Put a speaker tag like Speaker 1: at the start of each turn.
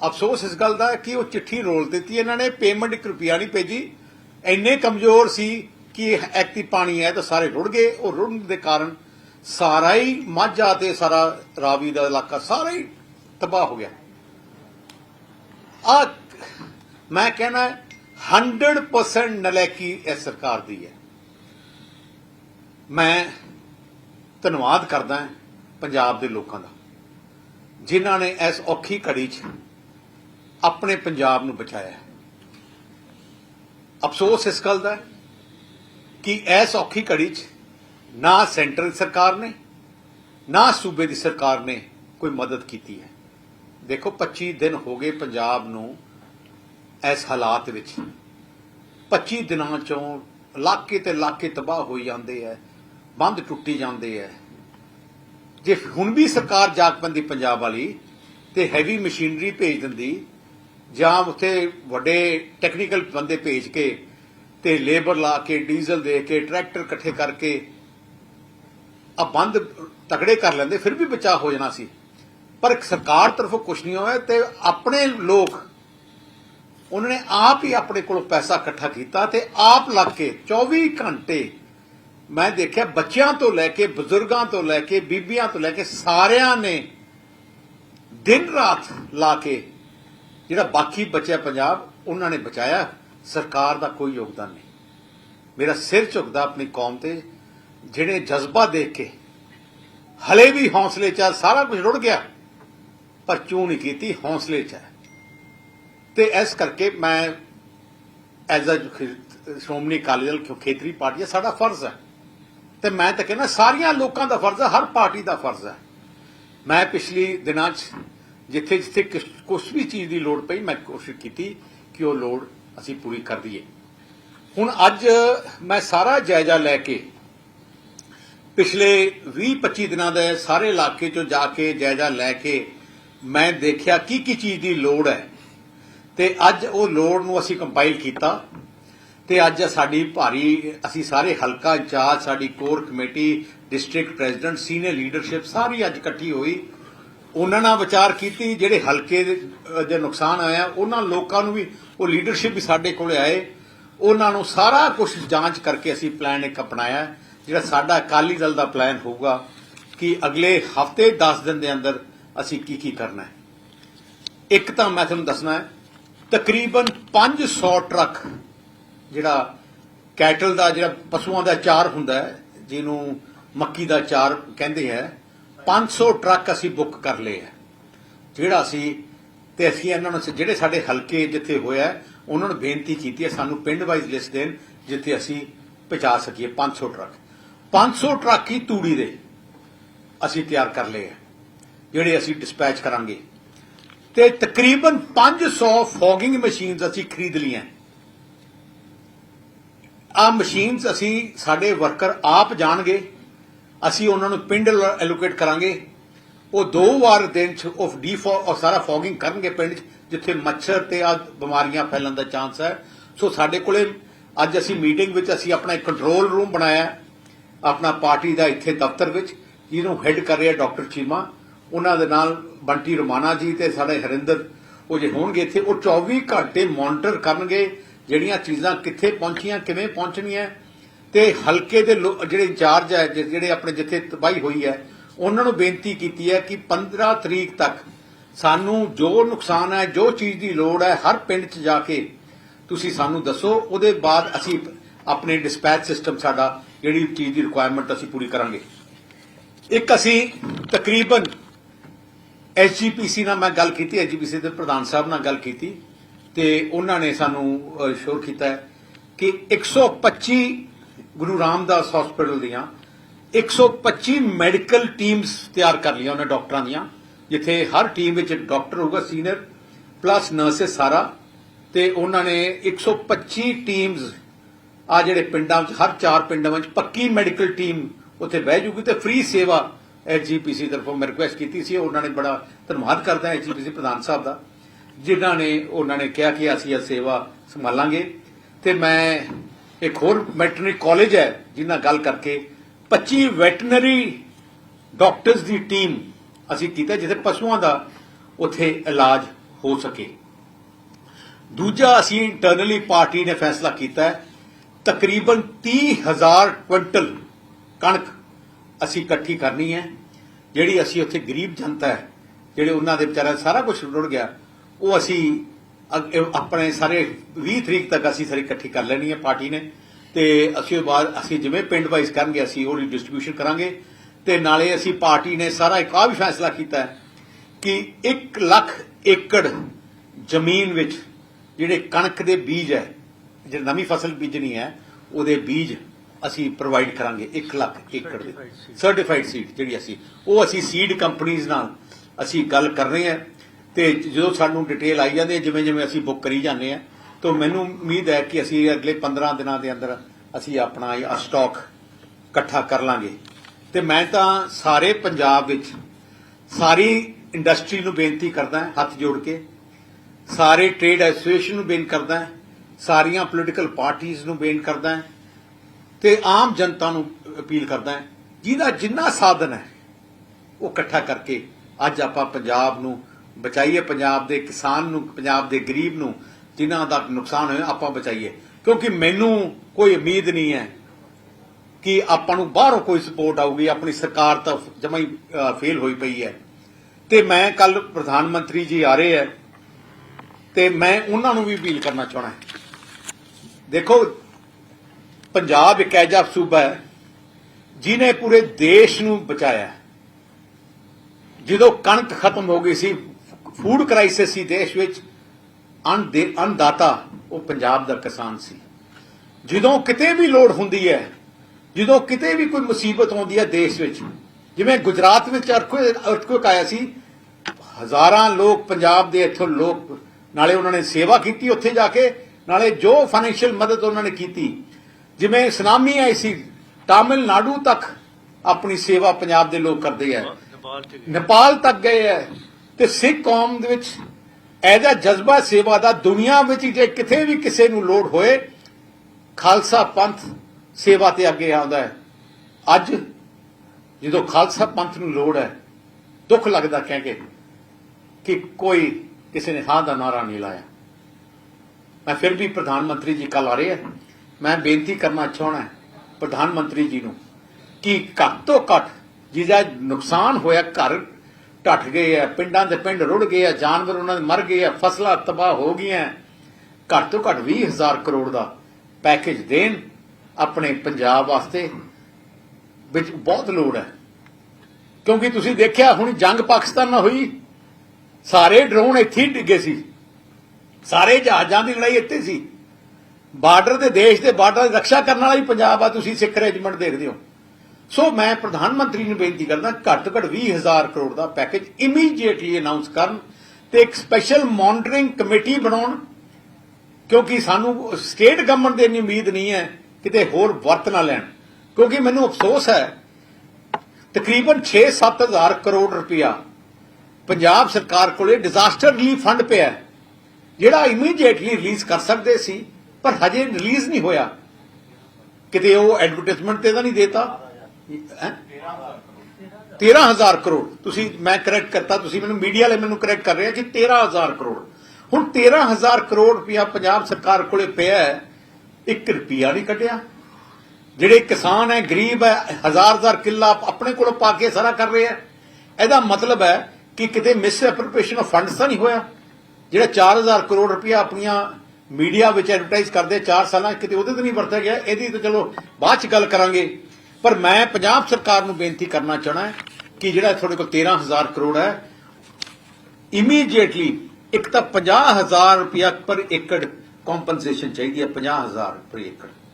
Speaker 1: ਅਫਸੋਸ ਇਸ ਗੱਲ ਦਾ ਕਿ ਉਹ ਚਿੱਠੀ ਰੋਲ ਦਿੱਤੀ ਇਹਨਾਂ ਨੇ ਪੇਮੈਂਟ 1 ਰੁਪਿਆ ਨਹੀਂ ਭੇਜੀ। ਇੰਨੇ ਕਮਜ਼ੋਰ ਸੀ ਕਿ ਐਕਤੀ ਪਾਣੀ ਹੈ ਤਾਂ ਸਾਰੇ ਰੁੜ ਗਏ। ਉਹ ਰੁੜਨ ਦੇ ਕਾਰਨ ਸਾਰਾ ਹੀ ਮਾਝਾ ਤੇ ਸਾਰਾ ਰਾਵੀ ਦਾ ਇਲਾਕਾ ਸਾਰਾ ਹੀ ਤਬਾਹ ਹੋ ਗਿਆ। ਆ, ਮੈਂ ਕਹਿੰਦਾ 100% ਨਲੈਕੀ ਇਸ ਸਰਕਾਰ ਦੀ ਹੈ। ਮੈਂ ਧੰਨਵਾਦ ਕਰਦਾ ਪੰਜਾਬ ਦੇ ਲੋਕਾਂ ਦਾ, ਜਿਨ੍ਹਾਂ ਨੇ ਇਸ ਔਖੀ ਘੜੀ 'ਚ ਆਪਣੇ ਪੰਜਾਬ ਨੂੰ ਬਚਾਇਆ ਅਫਸੋਸ ਇਸ ਗੱਲ ਦਾ ਕਿ ਇਸ ਔਖੀ ਘੜੀ 'ਚ ਨਾ ਸੈਂਟਰ ਸਰਕਾਰ ਨੇ, ਨਾ ਸੂਬੇ ਦੀ ਸਰਕਾਰ ਨੇ ਕੋਈ ਮਦਦ ਕੀਤੀ ਹੈ। ਦੇਖੋ 25 ਦਿਨ ਹੋ ਗਏ ਪੰਜਾਬ ਨੂੰ ਇਸ ਹਾਲਾਤ ਵਿੱਚ। 25 ਦਿਨਾਂ ਚੋਂ ਇਲਾਕੇ ਤੇ ਇਲਾਕੇ ਤਬਾਹ ਹੋਈ ਜਾਂਦੇ ਐ ਬੰਦ ਟੁੱਟੀ ਜਾਂਦੇ ਐ ਜੇ ਹੁਣ ਵੀ ਸਰਕਾਰ ਜਾਗ ਪੈਂਦੀ ਪੰਜਾਬ ਵਾਲੀ ਤੇ ਹੈਵੀ ਮਸ਼ੀਨਰੀ ਭੇਜ ਦਿੰਦੀ ਜਾਂ ਉੱਥੇ ਵੱਡੇ ਟੈਕਨੀਕਲ ਬੰਦੇ ਭੇਜ ਕੇ ਤੇ ਲੇਬਰ ਲਾ ਕੇ ਡੀਜ਼ਲ ਦੇ ਕੇ ਟਰੈਕਟਰ ਇਕੱਠੇ ਕਰਕੇ ਆ ਬੰਦ ਤਕੜੇ ਕਰ ਲੈਂਦੇ, ਫਿਰ ਵੀ ਬਚਾਅ ਹੋ ਜਾਣਾ ਸੀ। ਪਰ ਸਰਕਾਰ ਤਰਫੋਂ ਕੁਝ ਨਹੀਂ ਹੋਇਆ ਤੇ ਆਪਣੇ ਲੋਕ, ਉਹਨਾਂ ਨੇ ਆਪ ਹੀ ਆਪਣੇ ਕੋਲੋਂ ਪੈਸਾ ਇਕੱਠਾ ਕੀਤਾ ਤੇ ਆਪ ਲੱਗ ਕੇ 24 ਘੰਟੇ ਮੈਂ ਦੇਖਿਆ ਬੱਚਿਆਂ ਤੋਂ ਲੈ ਕੇ, ਬਜ਼ੁਰਗਾਂ ਤੋਂ ਲੈ ਕੇ, ਬੀਬੀਆਂ ਤੋਂ ਲੈ ਕੇ ਸਾਰਿਆਂ ਨੇ ਦਿਨ ਰਾਤ ਲਾ ਕੇ ਜਿਹੜਾ ਬਾਕੀ ਬਚਿਆ ਪੰਜਾਬ, ਉਹਨਾਂ ਨੇ ਬਚਾਇਆ। ਸਰਕਾਰ ਦਾ ਕੋਈ ਯੋਗਦਾਨ ਨਹੀਂ। ਮੇਰਾ ਸਿਰ ਝੁਕਦਾ ਆਪਣੀ ਕੌਮ ਤੇ ਜਿਹੜੇ ਜਜ਼ਬਾ ਦੇਖ ਕੇ ਹਲੇ ਵੀ ਹੌਸਲੇ ਚ ਸਾਰਾ ਕੁਝ ਰੁੜ ਗਿਆ, ਪਰ ਚੂੰ ਨਹੀਂ ਕੀਤੀ? ਹੌਸਲੇ ਚ ਹੈ ਤੇ ਇਸ ਕਰਕੇ ਮੈਂ ਐਜ਼ ਅ ਸ਼੍ਰੋਮਣੀ ਅਕਾਲੀ ਦਲ ਖੇਤਰੀ ਪਾਰਟੀ ਹੈ ਸਾਡਾ ਫਰਜ਼ ਹੈ ਤੇ ਮੈਂ ਤਾਂ ਕਹਿੰਦਾ ਸਾਰੀਆਂ ਲੋਕਾਂ ਦਾ ਫਰਜ਼ ਹੈ ਹਰ ਪਾਰਟੀ ਦਾ ਫਰਜ਼ ਹੈ ਮੈਂ ਪਿਛਲੀ ਦਿਨਾਂ 'ਚ ਜਿੱਥੇ ਜਿੱਥੇ ਕੁਝ ਵੀ ਚੀਜ਼ ਦੀ ਲੋੜ ਪਈ, ਮੈਂ ਕੋਸ਼ਿਸ਼ ਕੀਤੀ ਕਿ ਉਹ ਲੋੜ ਅਸੀਂ ਪੂਰੀ ਕਰ ਦਈਏ। ਹੁਣ ਅੱਜ ਮੈਂ ਸਾਰਾ ਜਾਇਜ਼ਾ ਲੈ ਕੇ ਪਿਛਲੇ 20-25 ਦਿਨਾਂ ਦੇ ਸਾਰੇ ਇਲਾਕੇ 'ਚੋਂ ਜਾ ਕੇ ਜਾਇਜ਼ਾ ਲੈ ਕੇ ਮੈਂ ਦੇਖਿਆ ਕੀ ਕੀ ਚੀਜ਼ ਦੀ ਲੋੜ ਹੈ। ਤੇ ਅੱਜ ਉਹ ਲੋੜ ਨੂੰ ਅਸੀਂ ਕੰਪਾਈਲ ਕੀਤਾ ਤੇ ਅੱਜ ਸਾਡੀ ਭਾਰੀ, ਅਸੀਂ ਸਾਰੇ ਹਲਕਾ ਇੰਚਾਰਜ, ਸਾਡੀ core committee, district president, senior leadership ਸਾਰੀ ਅੱਜ ਇਕੱਠੀ ਹੋਈ। ਉਹਨਾਂ ਨਾਲ ਵਿਚਾਰ ਕੀਤੀ, ਜਿਹੜੇ ਹਲਕੇ ਦੇ ਨੁਕਸਾਨ ਆਇਆ, ਉਹਨਾਂ ਲੋਕਾਂ ਨੂੰ ਵੀ, ਉਹ ਲੀਡਰਸ਼ਿਪ ਵੀ ਸਾਡੇ ਕੋਲੇ ਆਏ। ਉਹਨਾਂ ਨੂੰ ਸਾਰਾ ਕੁਝ ਜਾਂਚ ਕਰਕੇ ਅਸੀਂ ਪਲਾਨ ਇੱਕ ਅਪਣਾਇਆ, ਜਿਹੜਾ ਸਾਡਾ ਅਕਾਲੀ ਦਲ ਦਾ ਪਲਾਨ ਹੋਊਗਾ ਕਿ ਅਗਲੇ ਹਫ਼ਤੇ 10 ਦਿਨ ਦੇ ਅੰਦਰ ਅਸੀਂ ਕੀ ਕੀ ਕਰਨਾ ਹੈ। ਇੱਕ ਤਾਂ ਮੈਂ ਤੁਹਾਨੂੰ ਦੱਸਣਾ ਹੈ, ਤਕਰੀਬਨ 500 ਟਰੱਕ ਜਿਹੜਾ ਕੈਟਲ ਦਾ, ਜਿਹੜਾ ਪਸ਼ੂਆਂ ਦਾ ਚਾਰ ਹੁੰਦਾ ਹੈ, ਜਿਹਨੂੰ ਮੱਕੀ ਦਾ ਚਾਰ ਕਹਿੰਦੇ ਹੈ 500 ਟਰੱਕ ਅਸੀਂ ਬੁੱਕ ਕਰ ਲਏ ਹੈ ਜਿਹੜਾ ਅਸੀਂ ਤੇ ਅਸੀਂ ਇਹਨਾਂ ਨੂੰ ਜਿਹੜੇ ਸਾਡੇ ਹਲਕੇ ਜਿੱਥੇ ਹੋਇਆ, ਉਹਨਾਂ ਨੂੰ ਬੇਨਤੀ ਕੀਤੀ ਹੈ ਸਾਨੂੰ ਪਿੰਡ ਵਾਈਜ਼ ਲਿਸਟ ਦੇਣ, ਜਿੱਥੇ ਅਸੀਂ ਪਹੁੰਚਾ ਸਕੀਏ 500 ਟਰੱਕ। 500 ਟਰੱਕ ਹੀ ਤੂੜੀ ਦੇ ਅਸੀਂ ਤਿਆਰ ਕਰ ਲਏ ਹੈ ਜਿਹੜੇ ਅਸੀਂ ਡਿਸਪੈਚ ਕਰਾਂਗੇ। ਤੇ ਤਕਰੀਬਨ 500 ਫੋਗਿੰਗ ਮਸ਼ੀਨਸ ਅਸੀਂ ਖਰੀਦ ਲਈਆਂ। ਆ ਮਸ਼ੀਨਸ ਅਸੀਂ, ਸਾਡੇ ਵਰਕਰ ਆਪ ਜਾਣਗੇ ਅਸੀਂ ਉਹਨਾਂ ਨੂੰ ਪਿੰਡ ਐਲੋਕੇਟ ਕਰਾਂਗੇ। ਉਹ ਦੋ ਵਾਰ ਦਿਨ ਚ ਉਹ ਡੀਫੋ ਔਰ ਸਾਰਾ ਫੋਗਿੰਗ ਕਰਨਗੇ ਪਿੰਡ 'ਚ, ਜਿੱਥੇ ਮੱਛਰ ਤੇ ਆ ਬਿਮਾਰੀਆਂ ਫੈਲਣ ਦਾ ਚਾਂਸ ਹੈ। ਸੋ ਸਾਡੇ ਕੋਲੇ ਅੱਜ ਅਸੀਂ ਮੀਟਿੰਗ ਵਿੱਚ ਅਸੀਂ ਆਪਣਾ ਇੱਕ ਕੰਟਰੋਲ ਰੂਮ ਬਣਾਇਆ ਆਪਣਾ ਪਾਰਟੀ ਦਾ ਇੱਥੇ ਦਫ਼ਤਰ ਵਿੱਚ, ਜਿਹਨੂੰ ਹੈੱਡ ਕਰ ਰਿਹਾ ਡਾਕਟਰ ਚੀਮਾ। ਉਹਨਾਂ ਦੇ ਨਾਲ ਬੰਟੀ ਰਮਾਨਾ ਜੀ ਤੇ ਸਾਡੇ ਹਰਿੰਦਰ, ਉਹ ਜੇ ਹੋਣਗੇ ਇੱਥੇ, ਉਹ 24 ਘੰਟੇ ਮੋਨੀਟਰ ਕਰਨਗੇ, ਜਿਹੜੀਆਂ ਚੀਜ਼ਾਂ ਕਿੱਥੇ ਪਹੁੰਚੀਆਂ, ਕਿਵੇਂ ਪਹੁੰਚਣੀਆਂ। ਤੇ ਹਲਕੇ ਦੇ ਜਿਹੜੇ ਇੰਚਾਰਜ ਹੈ ਜਿਹੜੇ ਆਪਣੇ ਜਿੱਥੇ ਤਬਾਹੀ ਹੋਈ ਹੈ, ਉਹਨਾਂ ਨੂੰ ਬੇਨਤੀ ਕੀਤੀ ਹੈ ਕਿ 15 ਤਰੀਕ ਤੱਕ ਸਾਨੂੰ ਜੋ ਨੁਕਸਾਨ ਹੈ, ਜੋ ਚੀਜ਼ ਦੀ ਲੋੜ ਹੈ, ਹਰ ਪਿੰਡ 'ਚ ਜਾ ਕੇ ਤੁਸੀਂ ਸਾਨੂੰ ਦੱਸੋ। ਉਹਦੇ ਬਾਅਦ ਅਸੀਂ ਆਪਣੇ ਡਿਸਪੈਚ ਸਿਸਟਮ ਸਾਡਾ, ਜਿਹੜੀ ਚੀਜ਼ ਦੀ ਰਿਕੁਆਇਰਮੈਂਟ ਅਸੀਂ ਪੂਰੀ ਕਰਾਂਗੇ। ਇੱਕ ਅਸੀਂ ਤਕਰੀਬਨ ਐਸਜੀਪੀਸੀ ਨਾਲ ਮੈਂ ਗੱਲ ਕੀਤੀ ਐਸਜੀਪੀਸੀ ਦੇ ਪ੍ਰਧਾਨ ਸਾਹਿਬ ਨਾਲ ਗੱਲ ਕੀਤੀ, ਤੇ ਉਹਨਾਂ ਨੇ ਸਾਨੂੰ ਸ਼ੋਰ ਕੀਤਾ ਹੈ ਕਿ 125 ਗੁਰੂ ਰਾਮਦਾਸ ਹਸਪੀਟਲ ਦੀਆਂ 125 ਮੈਡੀਕਲ ਟੀਮਸ ਤਿਆਰ ਕਰ ਲਈਆਂ ਉਹਨਾਂ ਡਾਕਟਰਾਂ ਦੀਆਂ, ਜਿੱਥੇ ਹਰ ਟੀਮ ਵਿੱਚ ਡਾਕਟਰ ਹੋਊਗਾ ਸੀਨੀਅਰ ਪਲੱਸ ਨਰਸਿਸ ਸਾਰਾ, ਤੇ ਉਹਨਾਂ ਨੇ 125 ਟੀਮਸ ਆ ਜਿਹੜੇ ਪਿੰਡਾਂ ਵਿੱਚ, ਹਰ ਚਾਰ ਪਿੰਡਾਂ ਵਿੱਚ ਪੱਕੀ ਮੈਡੀਕਲ ਟੀਮ ਉੱਥੇ ਬਹਿ ਜੂਗੀ ਤੇ ਫ੍ਰੀ ਸੇਵਾ ਐਚਜੀਪੀਸੀ ਤਰਫੋਂ ਮੈਂ ਰਿਕੁਐਸਟ ਕੀਤੀ ਸੀ, ਉਹਨਾਂ ਨੇ ਬੜਾ ਧੰਨਵਾਦ ਕਰਦਾ ਐਚਜੀਪੀਸੀ ਪ੍ਰਧਾਨ ਸਾਹਿਬ ਦਾ, ਜਿਨ੍ਹਾਂ ਨੇ, ਉਹਨਾਂ ਨੇ ਕਿਹਾ ਕਿ ਅਸੀਂ ਇਹ ਸੇਵਾ ਸੰਭਾਲਾਂਗੇ, ਤੇ ਮੈਂ ਇੱਕ ਹੋਰ ਵੈਟਰਨਰੀ ਕਾਲਜ ਹੈ ਜਿਨ੍ਹਾਂ ਗੱਲ ਕਰਕੇ 25 ਵੈਟਰਨਰੀ ਡਾਕਟਰਸ ਦੀ ਟੀਮ ਅਸੀਂ ਕੀਤਾ ਜਿੱਥੇ ਪਸ਼ੂਆਂ ਦਾ ਉੱਥੇ ਇਲਾਜ ਹੋ ਸਕੇ। ਦੂਜਾ ਅਸੀਂ ਇੰਟਰਨਲੀ ਪਾਰਟੀ ਨੇ ਫੈਸਲਾ ਕੀਤਾ ਹੈ, ਤਕਰੀਬਨ 30000 ਕੁਇੰਟਲ ਕਣਕ ਅਸੀਂ ਇਕੱਠੀ ਕਰਨੀ ਹੈ, ਜਿਹੜੀ ਅਸੀਂ ਉੱਥੇ ਗਰੀਬ ਜਨਤਾ ਹੈ, ਜਿਹੜੇ ਉਹਨਾਂ ਦੇ ਵਿਚਾਰਾ ਸਾਰਾ ਕੁਝ ਰੁੜ ਗਿਆ, ਉਹ ਅਸੀਂ ਆਪਣੇ ਸਾਰੇ 20 ਤਰੀਕ ਤੱਕ ਅਸੀਂ ਸਾਰੀ ਇਕੱਠੀ ਕਰ ਲੈਣੀ ਹੈ ਪਾਰਟੀ ਨੇ। ਤੇ ਅਸੀਂ ਬਾਅਦ ਅਸੀਂ ਜਿਵੇਂ ਪਿੰਡ ਵਾਈਜ਼ ਕਰਾਂਗੇ ਅਸੀਂ ਉਹਦੀ ਡਿਸਟ੍ਰੀਬਿਊਸ਼ਨ ਕਰਾਂਗੇ। ਤੇ ਨਾਲੇ ਅਸੀਂ ਪਾਰਟੀ ਨੇ ਸਾਰਾ ਇੱਕ ਆ ਵੀ ਫੈਸਲਾ ਕੀਤਾ ਹੈ ਕਿ 1 ਲੱਖ ਏਕੜ ਜ਼ਮੀਨ ਵਿੱਚ ਜਿਹੜੇ ਕਣਕ ਦੇ ਬੀਜ ਹੈ ਜਿਹੜੀ ਨਵੀਂ ਫਸਲ ਬੀਜਣੀ ਹੈ ਉਹਦੇ ਬੀਜ ਅਸੀਂ ਪ੍ਰੋਵਾਈਡ ਕਰਾਂਗੇ 1 ਲੱਖ ਏਕੜ ਦੇ। ਸਰਟੀਫਾਈਡ ਸੀਡ ਜਿਹੜੀ ਅਸੀਂ ਉਹ ਅਸੀਂ ਸੀਡ ਕੰਪਨੀਆਂ ਨਾਲ ਅਸੀਂ ਗੱਲ ਕਰ ਰਹੇ ਹਾਂ। ਤੇ ਜਦੋਂ ਸਾਨੂੰ ਡਿਟੇਲ ਆਈ ਜਾਂਦੀ ਹੈ, ਜਿਵੇਂ ਜਿਵੇਂ ਅਸੀਂ ਬੁੱਕ ਕਰੀ ਜਾਂਦੇ ਆ ਤਾਂ ਮੈਨੂੰ ਉਮੀਦ ਹੈ ਕਿ ਅਸੀਂ ਅਗਲੇ 15 ਦਿਨਾਂ ਦੇ ਅੰਦਰ ਅਸੀਂ ਆਪਣਾ ਇਹ ਸਟਾਕ ਇਕੱਠਾ ਕਰ ਲਾਂਗੇ। ਤੇ ਮੈਂ ਤਾਂ ਸਾਰੇ ਪੰਜਾਬ ਵਿੱਚ ਸਾਰੀ ਇੰਡਸਟਰੀ ਨੂੰ ਬੇਨਤੀ ਕਰਦਾ ਹੱਥ ਜੋੜ ਕੇ। ਸਾਰੇ ਟ੍ਰੇਡ ਐਸੋਸੀਏਸ਼ਨ ਨੂੰ ਬੇਨਤੀ ਕਰਦਾ ਸਾਰੀਆਂ ਪੋਲੀਟੀਕਲ ਪਾਰਟੀਆਂ ਨੂੰ ਬੇਨਤੀ ਕਰਦਾ ਹਾਂ, ਤੇ ਆਮ ਜਨਤਾ ਨੂੰ ਅਪੀਲ ਕਰਦਾ ਜਿਹਦਾ ਜਿੰਨਾ ਸਾਧਨ ਹੈ, ਉਹ ਇਕੱਠਾ ਕਰਕੇ ਅੱਜ ਆਪਾਂ ਪੰਜਾਬ ਨੂੰ ਬਚਾਈਏ ਪੰਜਾਬ ਦੇ ਕਿਸਾਨ ਨੂੰ, ਪੰਜਾਬ ਦੇ ਗਰੀਬ ਨੂੰ, ਜਿਨ੍ਹਾਂ ਦਾ ਨੁਕਸਾਨ ਹੋਇਆ, ਆਪਾਂ ਬਚਾਈਏ। ਕਿਉਂਕਿ ਮੈਨੂੰ ਕੋਈ ਉਮੀਦ ਨਹੀਂ ਹੈ ਕਿ ਆਪਾਂ ਨੂੰ ਬਾਹਰੋਂ ਕੋਈ ਸਪੋਰਟ ਆਊਗੀ, ਆਪਣੀ ਸਰਕਾਰ ਤਾਂ ਜਮਾਂ ਹੀ ਫੇਲ ਹੋਈ ਪਈ ਹੈ। ਤੇ ਮੈਂ ਕੱਲ ਪ੍ਰਧਾਨ ਮੰਤਰੀ ਜੀ ਆ ਰਹੇ ਹੈ, ਤੇ ਮੈਂ ਉਹਨਾਂ ਨੂੰ ਵੀ ਅਪੀਲ ਕਰਨਾ ਚਾਹਣਾ ਦੇਖੋ, ਪੰਜਾਬ ਇੱਕ ਐਜਾ ਸੂਬਾ ਹੈ ਜਿਨੇ ਪੂਰੇ ਦੇਸ਼ ਨੂੰ ਬਚਾਇਆ। ਜਦੋਂ ਕਣਕ ਖਤਮ ਹੋ ਗਈ ਸੀ ਫੂਡ ਕ੍ਰਾਈਸਿਸ ਸੀ ਦੇਸ਼ ਵਿੱਚ। ਅੰਨਦਾਤਾ ਉਹ ਪੰਜਾਬ ਦਾ ਕਿਸਾਨ ਸੀ। ਜਦੋਂ ਕਿਤੇ ਵੀ ਲੋੜ ਹੁੰਦੀ ਹੈ ਜਦੋਂ ਕਿਤੇ ਵੀ ਕੋਈ ਮੁਸੀਬਤ ਆਉਂਦੀ ਹੈ ਦੇਸ਼ ਵਿੱਚ ਜਿਵੇਂ ਗੁਜਰਾਤ ਵਿੱਚ ਅਰਥਕੁਇਕ ਆਇਆ ਸੀ ਹਜ਼ਾਰਾਂ ਲੋਕ ਪੰਜਾਬ ਦੇ ਇੱਥੋਂ ਲੋਕ ਨਾਲੇ ਉਹਨਾਂ ਨੇ ਸੇਵਾ ਕੀਤੀ ਉੱਥੇ ਜਾ ਕੇ ਨਾਲੇ ਜੋ ਫਾਈਨੈਂਸ਼ੀਅਲ ਮਦਦ ਉਹਨਾਂ ਨੇ ਕੀਤੀ ਜਿਵੇਂ ਸੁਨਾਮੀ ਆਈ ਸੀ ਤਾਮਿਲਨਾਡੂ ਤੱਕ ਆਪਣੀ ਸੇਵਾ ਪੰਜਾਬ ਦੇ ਲੋਕ ਕਰਦੇ ਆ।
Speaker 2: ਨੇਪਾਲ
Speaker 1: ਤੱਕ ਗਏ ਹੈ ਤੇ ਸਿੱਖ ਕੌਮ ਦੇ ਵਿੱਚ ਐਜਾ ਜਜ਼ਬਾ ਸੇਵਾ ਦਾ ਦੁਨੀਆ ਵਿੱਚ ਜੇ ਕਿਤੇ ਵੀ ਕਿਸੇ ਨੂੰ ਲੋੜ ਹੋਏ, ਖਾਲਸਾ ਪੰਥ ਸੇਵਾ ਤੇ ਅੱਗੇ ਆਉਂਦਾ ਹੈ। ਅੱਜ ਜਦੋਂ ਖਾਲਸਾ ਪੰਥ ਨੂੰ ਲੋੜ ਹੈ, ਦੁੱਖ ਲੱਗਦਾ ਕਹਿ ਕੇ ਕਿ ਕੋਈ ਕਿਸੇ ਨੇ ਹਾਂ ਦਾ ਨਾਰਾ ਨਹੀਂ ਲਾਇਆ। ਮੈਂ ਫਿਰ ਵੀ ਪ੍ਰਧਾਨ ਮੰਤਰੀ ਜੀ ਕੱਲ ਆ ਰਹੇ ਹੈ ਮੈਂ ਬੇਨਤੀ ਕਰਨਾ ਚਾਹਣਾ ਪ੍ਰਧਾਨ ਮੰਤਰੀ ਜੀ ਨੂੰ ਕਿ ਘੱਟ ਤੋਂ ਘੱਟ ਜਿਹਦਾ ਨੁਕਸਾਨ ਹੋਇਆ ਘਰ ਢੱਠ ਗਏ ਆ, ਪਿੰਡਾਂ ਦੇ ਪਿੰਡ ਰੁੜ ਗਏ ਆ, ਜਾਨਵਰ ਉਹਨਾਂ ਦੇ ਮਰ ਗਏ ਆ, ਫਸਲਾਂ ਤਬਾਹ ਹੋ ਗਈਆਂ। ਘੱਟ ਤੋਂ ਘੱਟ 20000 ਕਰੋੜ ਦਾ ਪੈਕੇਜ ਦੇਣ ਆਪਣੇ ਪੰਜਾਬ ਵਾਸਤੇ ਵਿੱਚ ਬਹੁਤ ਲੋੜ ਹੈ। ਕਿਉਂਕਿ ਤੁਸੀਂ ਦੇਖਿਆ, ਹੁਣ ਜੰਗ ਪਾਕਿਸਤਾਨ ਨਾਲ ਹੋਈ, ਸਾਰੇ ਡਰੋਨ ਇੱਥੇ ਹੀ ਡਿੱਗੇ ਸੀ। ਸਾਰੇ ਜਹਾਜ਼ਾਂ ਦੀ ਲੜਾਈ ਇੱਥੇ ਸੀ। ਬਾਰਡਰ ਦੇ ਦੇਸ਼ ਦੇ ਬਾਰਡਰ ਦੀ ਰੱਖਿਆ ਕਰਨ ਵਾਲਾ ਹੀ ਪੰਜਾਬ ਆ, ਤੁਸੀਂ ਸਿੱਖ ਰੈਜੀਮੈਂਟ ਦੇਖਦੇ ਹੋ। ਸੋ ਮੈਂ ਪ੍ਰਧਾਨ ਮੰਤਰੀ ਨੂੰ ਬੇਨਤੀ ਕਰਦਾ ਘੱਟ ਤੋਂ ਘੱਟ 20000 ਕਰੋੜ ਦਾ ਪੈਕੇਜ ਇਮੀਡੀਏਟਲੀ ਅਨਾਉਂਸ ਕਰਨ ਤੇ ਇੱਕ ਸਪੈਸ਼ਲ ਮੋਨਿਟਰਿੰਗ ਕਮੇਟੀ ਬਣਾਉਣ, ਕਿਉਂਕਿ ਸਾਨੂੰ ਸਟੇਟ ਗਵਰਨਮੈਂਟ ਦੇ ਇੰਨੀ ਉਮੀਦ ਨਹੀਂ ਹੈ ਕਿਤੇ ਹੋਰ ਵਰਤ ਨਾ ਲੈਣ। ਕਿਉਂਕਿ ਮੈਨੂੰ ਅਫਸੋਸ ਹੈ, ਤਕਰੀਬਨ 6-7000 ਕਰੋੜ ਰੁਪਇਆ ਪੰਜਾਬ ਸਰਕਾਰ ਕੋਲੇ ਡਿਜ਼ਾਸਟਰ ਰਿਲੀਫ ਫੰਡ ਪਿਆ ਜਿਹੜਾ ਇਮੀਡੀਏਟਲੀ ਰਿਲੀਜ਼ ਕਰ ਸਕਦੇ ਸੀ, ਪਰ ਹਜੇ ਰਿਲੀਜ਼ ਨਹੀਂ ਹੋਇਆ। ਕਿਤੇ ਉਹ ਐਡਵਰਟਾਈਜ਼ਮੈਂਟ ਤੇ ਤਾਂ ਨਹੀਂ ਦੇਤਾ। 13000 ਕਰੋੜ। ਤੁਸੀਂ, ਮੈਂ ਕਰੈਕਟ ਕਰਤਾ, ਤੁਸੀਂ ਮੈਨੂੰ ਮੀਡੀਆ ਵਾਲੇ ਮੈਨੂੰ ਕਰੈਕਟ ਕਰ ਰਹੇ ਆ ਕਿ 13000 ਕਰੋੜ। ਹੁਣ 13000 ਕਰੋੜ ਰੁਪਇਆ ਪੰਜਾਬ ਸਰਕਾਰ ਕੋਲੇ ਪਿਆ ਹੈ 1 ਰੁਪਿਆ ਨਹੀਂ ਕੱਢਿਆ। ਜਿਹੜੇ ਕਿਸਾਨ ਹੈ, ਗਰੀਬ ਹੈ ਹਜ਼ਾਰ ਹਜ਼ਾਰ ਕਿੱਲਾ ਆਪਣੇ ਕੋਲੋਂ ਪਾ ਕੇ ਸਾਰਾ ਕਰ ਰਹੇ ਹੈ। ਇਹਦਾ ਮਤਲਬ ਹੈ ਕਿ ਕਿਤੇ ਮਿਸ ਐਪਰੋਪ੍ਰੀਏਸ਼ਨ ਆਫ ਫੰਡਸ ਤਾਂ ਨਹੀਂ ਹੋਇਆ। ਜਿਹੜਾ 4000 ਕਰੋੜ ਰੁਪਇਆ ਆਪਣੀਆਂ ਮੀਡੀਆ ਵਿੱਚ ਐਡਵਰਟਾਈਜ਼ ਕਰਦੇ 4 ਸਾਲਾਂ ਕਿਤੇ ਉਹਦੇ ਤੇ ਨਹੀਂ ਵਰਤਿਆ ਗਿਆ। ਇਹਦੀ ਤਾਂ ਚਲੋ ਬਾਅਦ ਚ ਗੱਲ ਕਰਾਂਗੇ। ਪਰ ਮੈਂ ਪੰਜਾਬ ਸਰਕਾਰ ਨੂੰ ਬੇਨਤੀ ਕਰਨਾ ਚਾਹਣਾ ਕਿ ਜਿਹੜਾ ਤੁਹਾਡੇ ਕੋਲ 13000 ਕਰੋੜ ਹੈ ਇਮੀਡੀਏਟਲੀ ਇੱਕ ਤਾਂ 50000 ਰੁਪਇਆ ਪਰ ਏਕੜ ਕੰਪਨਸੇਸ਼ਨ ਚਾਹੀਦੀ ਹੈ 50000 ਪਰ ਏਕੜ।